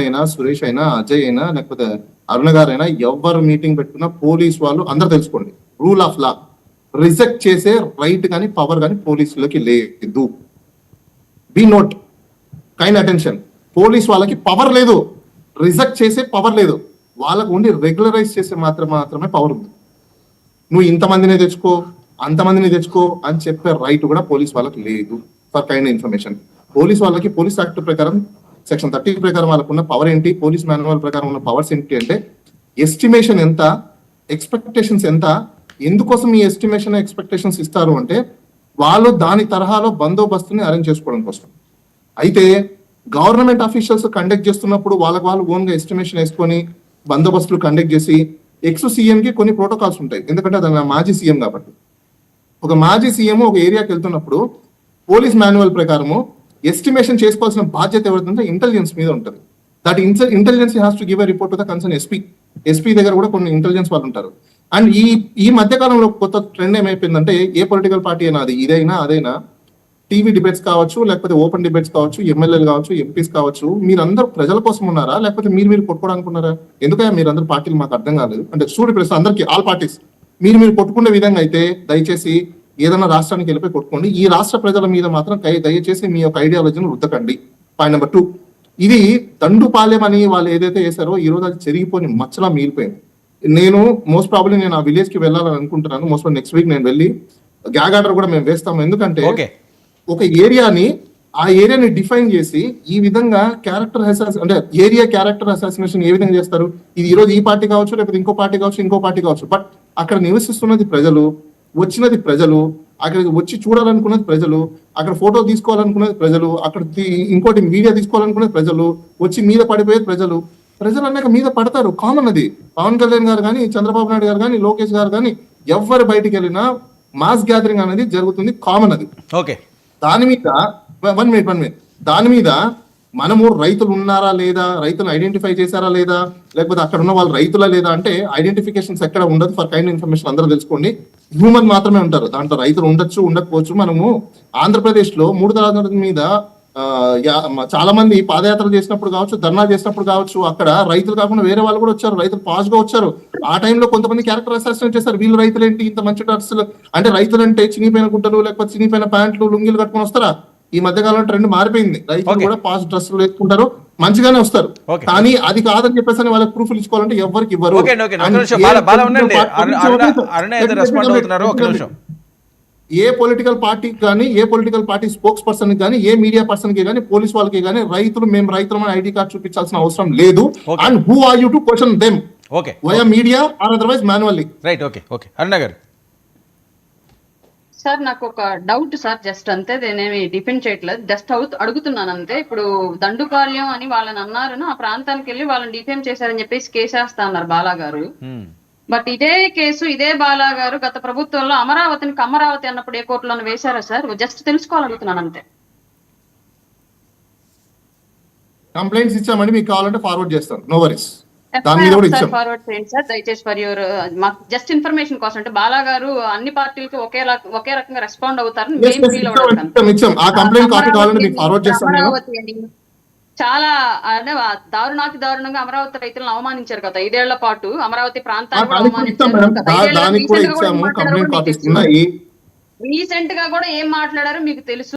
అయినా సురేష్ అయినా అజయ్ అయినా లేకపోతే అరుణ గారైనా ఎవరు మీటింగ్ పెట్టుకున్నా పోలీస్ వాళ్ళు అందరు తెలుసుకోండి. Rule of law. రిజెక్ట్ చేసే రైట్ కానీ పవర్ కానీ పోలీసులకి లేదు. Be note. Kind attention. Police వాళ్ళకి పవర్ లేదు. రిజెక్ట్ చేసే పవర్ లేదు. వాళ్ళకు ఉండి రెగ్యులరైజ్ చేసే మాత్రం మాత్రమే పవర్ ఉంది. నువ్వు ఇంతమందిని తెచ్చుకో అంతమందిని తెచ్చుకో అని చెప్పే రైట్ కూడా పోలీస్ వాళ్ళకి లేదు. For kind information. పోలీస్ వాళ్ళకి పోలీస్ యాక్ట్ ప్రకారం సెక్షన్ థర్టీ ప్రకారం వాళ్ళకు ఉన్న పవర్ ఏంటి? పోలీస్ మాన్యువల్ ప్రకారం ఉన్న పవర్స్ ఏంటి అంటే ఎస్టిమేషన్ ఎంత ఎక్స్పెక్టేషన్స్ ఎంత ఎందుకోసం ఈ ఎస్టిమేషన్ ఎక్స్పెక్టేషన్స్ ఇస్తారు అంటే వాళ్ళు దాని తరహాలో బందోబస్తుని అరేంజ్ చేసుకోవడం కోసం. అయితే గవర్నమెంట్ అఫీషియల్స్ కండక్ట్ చేస్తున్నప్పుడు వాళ్ళకి వాళ్ళు ఓన్గా ఎస్టిమేషన్ వేసుకొని బందోబస్తులు కండక్ట్ చేసి ఎక్స్ సీఎంకి కొన్ని ప్రోటోకాల్స్ ఉంటాయి. ఎందుకంటే అది మాజీ సీఎం కాబట్టి. ఒక మాజీ సీఎం ఒక ఏరియాకి వెళ్తున్నప్పుడు పోలీస్ మాన్యువల్ ప్రకారము ఎస్టిమేషన్ చేసుకోవాల్సిన బాధ్యత ఎవరిదంటే ఇంటెలిజెన్స్ మీద ఉంటుంది. That intelligence has to give a report to the concern SP SP దగ్గర కూడా కొన్ని ఇంటెలిజెన్స్ వాళ్ళు ఉంటారు. అండ్ ఈ ఈ మధ్య కాలంలో కొత్త ట్రెండ్ ఏమైపోయిందంటే ఏ పొలిటికల్ పార్టీ అయినా అది ఇదైనా అదైనా టీవీ డిబేట్స్ కావచ్చు లేకపోతే ఓపెన్ డిబేట్స్ కావచ్చు ఎమ్మెల్యేలు కావచ్చు ఎంపీస్ కావచ్చు మీరందరూ ప్రజల కోసం ఉన్నారా? లేకపోతే మీరు మీరు కొట్టుకోవడానికి ఉన్నారా ఎందుకంటే మీరందరూ పార్టీలు మాకు అర్థం కాలేదు? అంటే స్టూడెంట్ ప్రశ్న అందరికీ ఆల్ పార్టీస్ మీరు మీరు కొట్టుకునే విధంగా అయితే దయచేసి ఏదైనా రాష్ట్రానికి వెళ్ళిపోయి కొట్టుకోండి. ఈ రాష్ట్ర ప్రజల మీద మాత్రం దయచేసి మీ యొక్క ఐడియాలజీని రుద్దకండి. పాయింట్ నెంబర్ టూ ఇది దండుపాలెం అని వాళ్ళు ఏదైతే చేశారో ఈ రోజు అది చెరిగిపోయి మచ్చలా మిగిలిపోయింది. నేను మోస్ట్ ప్రాబ్లీ నేను ఆ విలేజ్కి వెళ్ళాలని అనుకుంటున్నాను. మోస్ట్ నెక్స్ట్ వీక్ నేను వెళ్ళి గ్యాగ్ ఆర్డర్ కూడా మేము వేస్తాము. ఎందుకంటే ఓకే ఒక ఏరియాని ఆ ఏరియాని డిఫైన్ చేసి ఈ విధంగా క్యారెక్టర్ అసాస్ అంటే ఏరియా క్యారెక్టర్ అసాసినేషన్ ఏ విధంగా చేస్తారు? ఇది ఈ రోజు ఈ పార్టీ కావచ్చు లేకపోతే ఇంకో పార్టీ కావచ్చు ఇంకో పార్టీ కావచ్చు. బట్ అక్కడ నివసిస్తున్నది ప్రజలు వచ్చినది ప్రజలు అక్కడికి వచ్చి చూడాలనుకున్నది ప్రజలు అక్కడ ఫోటో తీసుకోవాలనుకున్నది ప్రజలు అక్కడ ఇంకోటి మీడియా తీసుకోవాలనుకున్నది ప్రజలు వచ్చి మీద పడిపోయేది ప్రజలు. ప్రజలు అన్నాక మీద పడతారు కామన్ అది. పవన్ కళ్యాణ్ గారు కానీ చంద్రబాబు నాయుడు గారు కానీ లోకేష్ గారు కానీ ఎవరు బయటికి వెళ్ళినా మాస్ గ్యాదరింగ్ అనేది జరుగుతుంది కామన్ అది. ఓకే. దాని మీద వన్ మినిట్ వన్ మినిట్. దాని మీద మనము రైతులు ఉన్నారా లేదా రైతులు ఐడెంటిఫై చేశారా లేదా లేకపోతే అక్కడ ఉన్న వాళ్ళు రైతులా లేదా అంటే ఐడెంటిఫికేషన్స్ ఎక్కడ ఉండదు. ఫర్ కైండ్ ఇన్ఫర్మేషన్ అందరూ తెలుసుకోండి. హ్యూమన్ మాత్రమే ఉంటారు. దాంట్లో రైతులు ఉండొచ్చు ఉండకపోవచ్చు. మనము ఆంధ్రప్రదేశ్లో మూడు తరగతుల మీద చాలా మంది పాదయాత్ర చేసినప్పుడు కావచ్చు ధర్నా చేసినప్పుడు కావచ్చు అక్కడ రైతులు కాకుండా వేరే వాళ్ళు కూడా వచ్చారు. రైతులు పాస్గా వచ్చారు. ఆ టైంలో కొంతమంది క్యారెక్టర్ అసాసినేట్ చేశారు. వీళ్ళు రైతులు ఏంటి ఇంత మంచి డ్రెస్సులు అంటే రైతులు అంటే చినిపోయిన గుడ్డలు లేకపోతే చినిపోయిన ప్యాంట్లు లుంగీలు కట్టుకొని వస్తారా? ఈ మధ్య కాలంలో ట్రెండ్ మారిపోయింది. రైతులు. కూడా పాస్ డ్రెస్సులు వేసుకుంటారు మంచిగానే వస్తారు. కానీ అది కాదని చెప్పేసి అని వాళ్ళకి ప్రూఫ్లు ఇచ్చుకోవాలంటే ఎవరికి ఇవ్వరు. ఏ పొలిటికల్ పార్టీ కానీ ఏ పొలిటికల్ పార్టీ స్పోక్స్ పర్సన్ కానీ ఏ మీడియా పర్సన్కి కానీ పోలీస్ వాళ్ళకి కానీ రైతులు మేము రైతులు ఐడి కార్డ్ చూపించాల్సిన అవసరం లేదు. And who are you to question them okay. Via media or otherwise manually right okay okay. Aruna గారు. సార్ నాకు ఒక డౌట్ సార్ జస్ట్ అంతే నేనేమి డిపెండ్ చేయట్లేదు. జస్ట్ అవుత్ అడుగుతున్నాను అంతే. ఇప్పుడు దండుపాల్యం అని వాళ్ళని అన్నారు ఆ ప్రాంతానికి వెళ్ళి వాళ్ళని డిఫేమ్ చేశారని చెప్పేసి కేసేస్తా అన్నారు బాలా గారు. బట్ ఇదే కేసు ఇదే బాలా గారు గత ప్రభుత్వంలో అమరావతిని అమరావతి అన్నప్పుడు ఏ కోర్టులో వేశారా సార్? జస్ట్ తెలుసుకోవాలనుకుంటున్నాను అంతే. కంప్లైంట్స్ ఇచ్చామని మీకు కావాలంటే ఫార్వర్డ్ చేస్తాను. నో వరీస్ దాని మీద కూడా ఇచ్చాం. ఫార్వర్డ్ చేయండి సార్. దయచేసి ఫర్ యువర్ మాకు జస్ట్ ఇన్ఫర్మేషన్ కోసం అంటే బాలా గారు అన్ని పార్టీలకి ఒకే ఒకే రకంగా రెస్పాండ్ అవుతారని Yes, మేము yes, ఫీల్ ఇచ్చాం, అవుతాం. ఇచ్చాం, ఇచ్చాం. ఆ కంప్లైంట్ కాపీ కావాలంటే మీకు అమరావతి ఫార్వర్డ్ చేస్తాను నేను అమరావతి అని చాలా అంటే ఆ దారుణాతి దారుణంగా అమరావతి రైతులను అవమానించారు కదా ఐదేళ్ళ పాటు. అమరావతి ప్రాంతాన్ని రీసెంట్గా కూడా ఏం మాట్లాడారో మీకు తెలుసు.